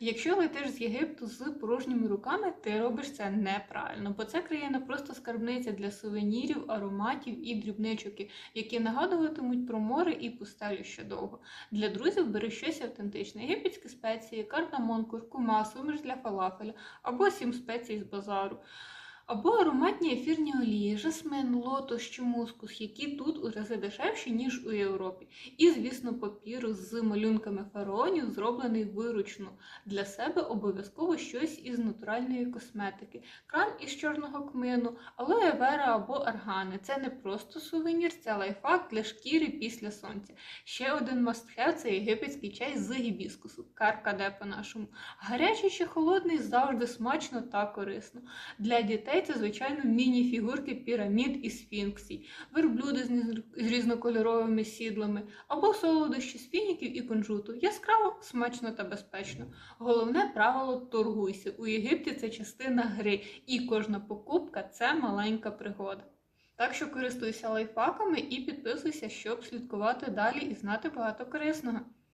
Якщо летиш з Єгипту з порожніми руками, ти робиш це неправильно, бо це країна просто скарбниця для сувенірів, ароматів і дрібничок, які нагадуватимуть про море і пустелю ще довго. Для друзів бери щось автентичне: єгипетські спеції, картамон, куркума, суміш для фалафеля або сім спецій з базару. Або ароматні ефірні олії, жасмин, лотос чи мускус, які тут у рази дешевші, ніж у Європі. І, звісно, папір з малюнками фараонів, зроблений виручну. Для себе обов'язково щось із натуральної косметики, кран із чорного кмину, алоє вера або аргани. Це не просто сувенір, це лайфхак для шкіри після сонця. Ще один must-have – це єгипетський чай з гібіскусу, каркаде по-нашому. Гарячий чи холодний завжди смачно та корисно. Для дітей це, звичайно, міні-фігурки пірамід і сфінксій, верблюди з різнокольоровими сідлами, або солодощі з фініків і кунжуту. Яскраво, смачно та безпечно. Головне правило торгуйся. У Єгипті це частина гри, і кожна покупка це маленька пригода. Так що користуйся лайфхаками і підписуйся, щоб слідкувати далі і знати багато корисного.